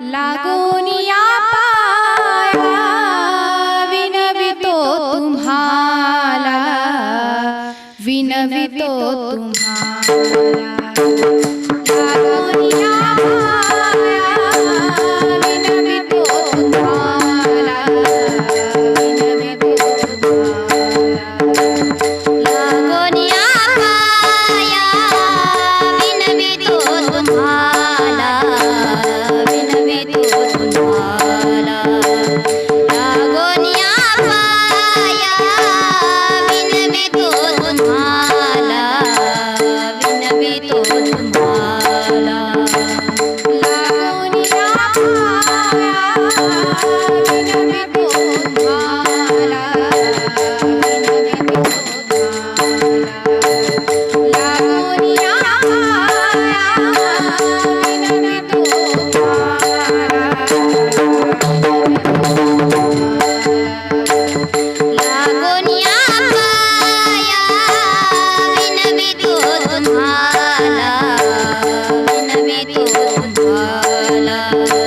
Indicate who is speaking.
Speaker 1: लागोनिया पाया विनवितो तुम्हाला. विनवितो तुम्हाला.
Speaker 2: Thank you.